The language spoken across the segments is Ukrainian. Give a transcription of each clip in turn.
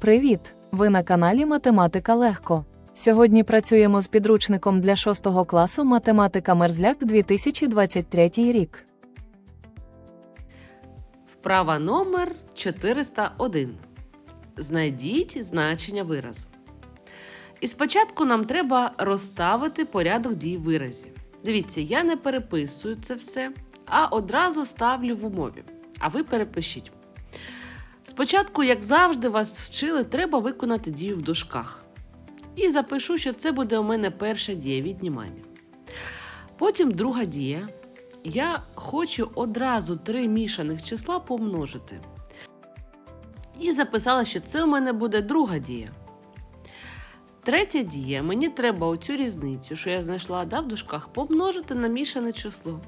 Привіт! Ви на каналі Математика Легко. Сьогодні працюємо з підручником для 6 класу Математика Мерзляк 2023 рік. Вправа номер 401. Знайдіть значення виразу. І спочатку нам треба розставити порядок дій в виразі. Дивіться, я не переписую це все, а одразу ставлю в умові. А ви перепишіть. Спочатку, як завжди, вас вчили, треба виконати дію в дужках. І запишу, що це буде у мене перша дія віднімання. Потім друга дія. Я хочу одразу три мішаних числа помножити. І записала, що це у мене буде друга дія. Третя дія. Мені треба оцю різницю, що я знайшла да, в дужках, помножити на мішане число.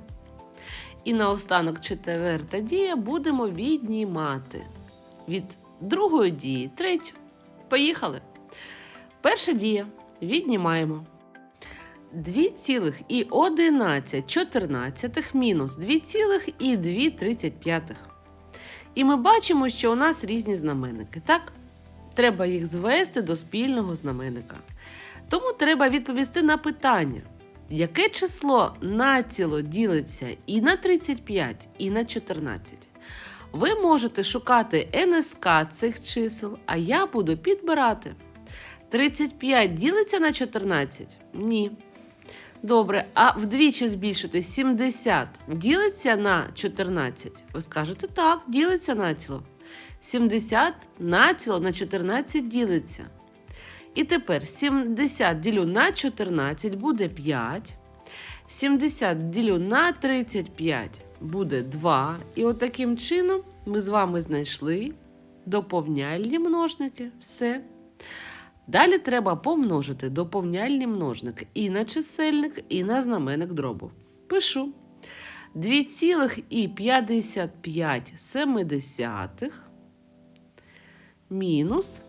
І наостанок четверта дія будемо віднімати від другої дії третю. Поїхали. Перша дія. Віднімаємо. 2,11 мінус 2,235. І ми бачимо, що у нас різні знаменники, так? Треба їх звести до спільного знаменника. Тому треба відповісти на питання, яке число націло ділиться і на 35, і на 14. Ви можете шукати НСК цих чисел, а я буду підбирати. 35 ділиться на 14? Ні. Добре, а вдвічі збільшити 70 ділиться на 14? Ви скажете так, ділиться націло. 70 націло на 14 ділиться. І тепер 70 ділю на 14 буде 5. 70 ділю на 35 буде 2. І от таким чином ми з вами знайшли доповняльні множники. Все. Далі треба помножити доповняльні множники і на чисельник, і на знаменник дробу. Пишу 2,55 мінус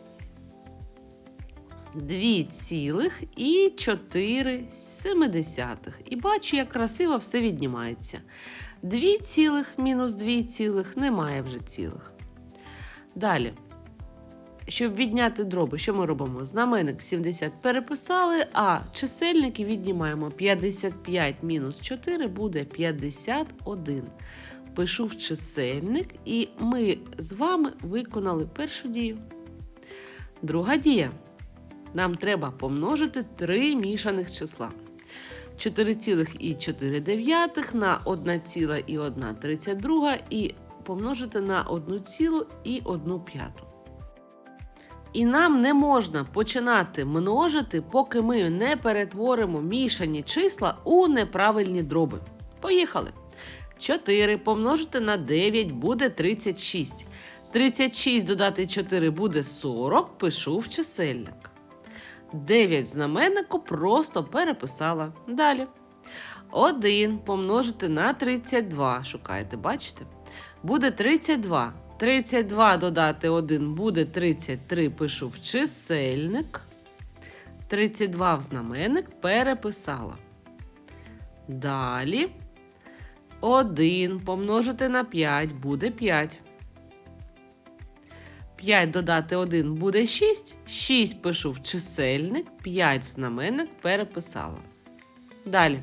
2,4. І бачу, як красиво все віднімається. 2 цілих мінус 2 цілих немає вже цілих. Далі. Щоб відняти дроби, що ми робимо? Знаменник 70 переписали, а чисельники віднімаємо 55 мінус 4 буде 51. Пишу в чисельник, і ми з вами виконали першу дію. Друга дія. Нам треба помножити три мішаних числа. 4,4 на 1,132 і помножити на 1,1. І нам не можна починати множити, поки ми не перетворимо мішані числа у неправильні дроби. Поїхали. 4 помножити на 9 буде 36. 36 додати 4 буде 40, пишу в чисельник. 9 в знаменнику просто переписала. Далі. 1 помножити на 32. Шукаєте, бачите? Буде 32. 32 додати 1 буде 33, пишу в чисельник. 32 в знаменник переписала. Далі 1 помножити на 5 буде 5. 5 додати 1 буде 6. 6 пишу в чисельник, 5 в знаменник переписала. Далі.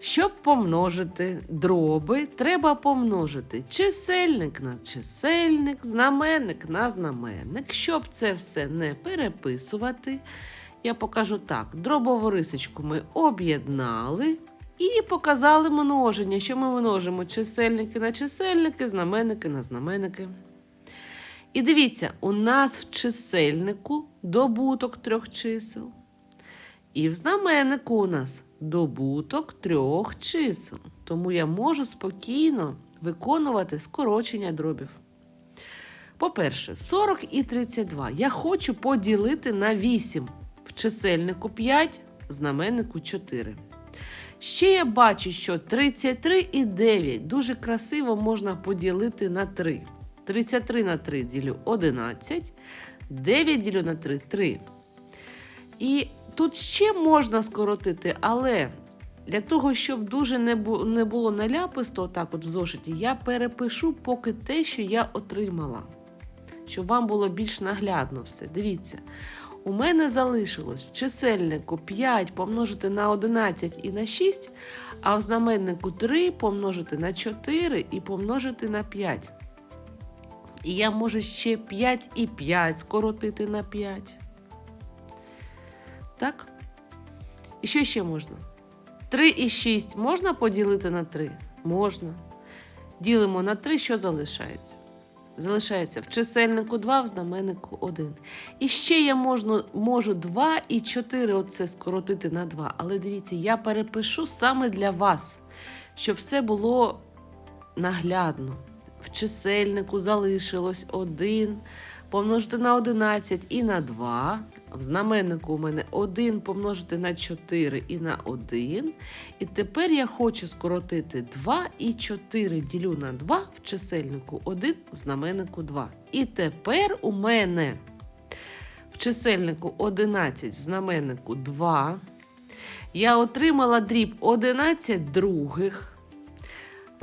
Щоб помножити дроби, треба помножити чисельник на чисельник, знаменник на знаменник. Щоб це все не переписувати, я покажу так: дробову рисочку ми об'єднали і показали множення, що ми множимо чисельники на чисельники, знаменники на знаменники. І дивіться, у нас в чисельнику добуток трьох чисел. І в знаменнику у нас добуток трьох чисел. Тому я можу спокійно виконувати скорочення дробів. По-перше, 40 і 32 я хочу поділити на 8. В чисельнику 5, в знаменнику 4. Ще я бачу, що 33 і 9 дуже красиво можна поділити на 3. 33 на 3 ділю 11, 9 ділю на 3 3. І тут ще можна скоротити, але для того, щоб дуже не було наляписто, отак от в зошиті, я перепишу поки те, що я отримала. щоб вам було більш наглядно все. Дивіться. У мене залишилось в чисельнику 5 помножити на 11 і на 6, а в знаменнику 3 помножити на 4 і помножити на 5. І я можу ще 5 і 5 скоротити на 5. Так? І що ще можна? 3 і 6 можна поділити на 3? Можна. Ділимо на 3, що залишається? Залишається в чисельнику 2, в знаменнику 1. І ще я можу, можу 2 і 4 оце скоротити на 2. Але дивіться, я перепишу саме для вас, щоб все було наглядно. В чисельнику залишилось 1 помножити на 11 і на 2. В знаменнику у мене 1 помножити на 4 і на 1. І тепер я хочу скоротити 2 і 4 ділю на 2 в чисельнику 1, в знаменнику 2. І тепер у мене в чисельнику 11, в знаменнику 2. Я отримала дріб 11 других.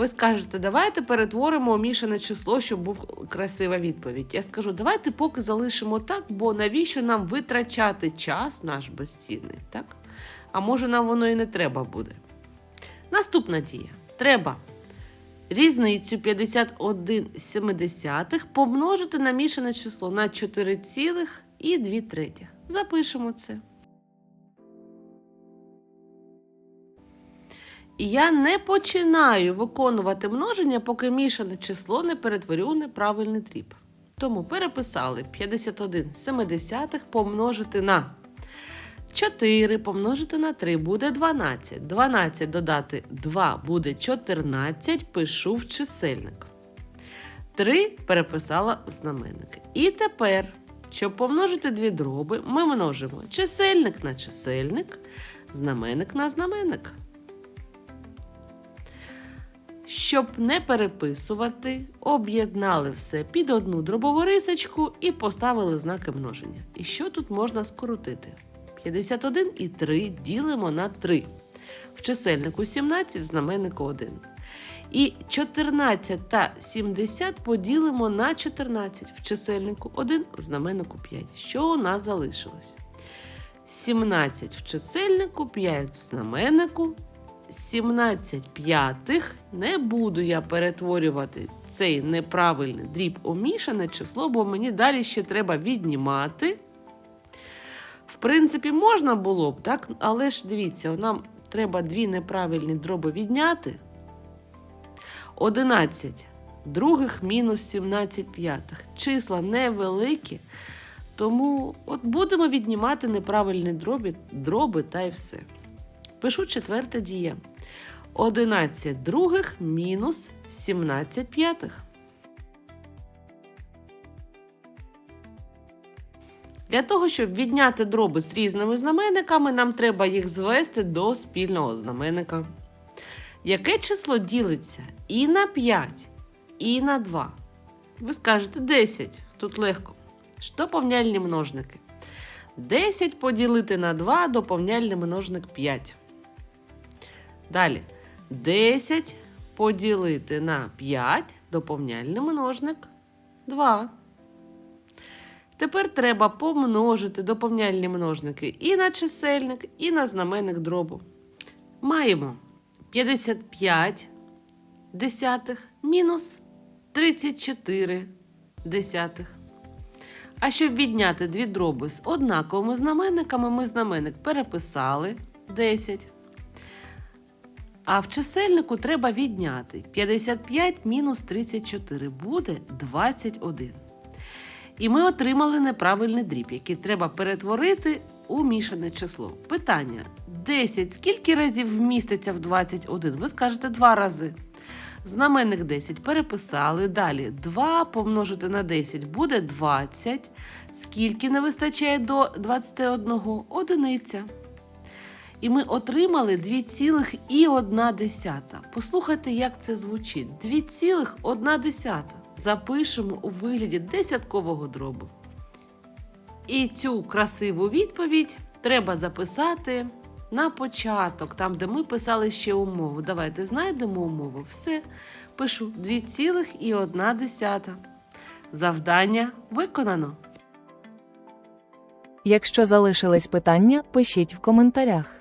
Ви скажете, давайте перетворимо мішане число, щоб був красива відповідь. Я скажу, давайте поки залишимо так, бо навіщо нам витрачати час наш безцінний, так? А може нам воно і не треба буде. Наступна дія. Треба різницю 51,7 помножити на мішане число на 4,2. Запишемо це. І я не починаю виконувати множення, поки мішане число не перетворю у неправильний дріб. Тому переписали 51 семидесятих помножити на 4 помножити на 3 буде 12. 12 додати 2 буде 14, пишу в чисельник. 3 переписала в знаменник. І тепер, щоб помножити дві дроби, ми множимо чисельник на чисельник, знаменник на знаменник. Щоб не переписувати, об'єднали все під одну дробову рисочку і поставили знаки множення. І що тут можна скоротити? 51 і 3 ділимо на 3. В чисельнику 17, в знаменнику 1. І 14 та 70 поділимо на 14 в чисельнику 1, в знаменнику 5. Що у нас залишилось? 17 в чисельнику, 5 в знаменнику, 17 п'ятих не буду я перетворювати цей неправильний дріб у мішане число, бо мені далі ще треба віднімати. В принципі, можна було б, так? але ж дивіться, нам треба дві неправильні дроби відняти. 11 других мінус 17 п'ятих. Числа невеликі, тому от будемо віднімати неправильні дроби, дроби та й все. Пишу четверта дія. 11 других мінус 17 п'ятих. Для того, щоб відняти дроби з різними знаменниками, нам треба їх звести до спільного знаменника. Яке число ділиться і на 5, і на 2? Ви скажете 10. Тут легко. Доповняльні множники. 10 поділити на 2 доповняльний множник 5. Далі 10 поділити на 5 доповняльний множник 2. Тепер треба помножити доповняльні множники і на чисельник, і на знаменник дробу. Маємо 55 десятих мінус 34 десятих. А щоб відняти дві дроби з однаковими знаменниками, ми знаменник переписали 10. А в чисельнику треба відняти 55 мінус 34 буде 21. І ми отримали неправильний дріб, який треба перетворити у мішане число. Питання: 10 скільки разів вміститься в 21? Ви скажете 2 рази. Знаменник 10 переписали. Далі 2 помножити на 10 буде 20. Скільки не вистачає до 21? Одиниця. І ми отримали 2,1. Послухайте, як це звучить. 2,1. Запишемо у вигляді десяткового дробу. І цю красиву відповідь треба записати на початок, там, де ми писали ще умову. Давайте знайдемо умову. Все. Пишу 2,1. Завдання виконано. Якщо залишились питання, пишіть в коментарях.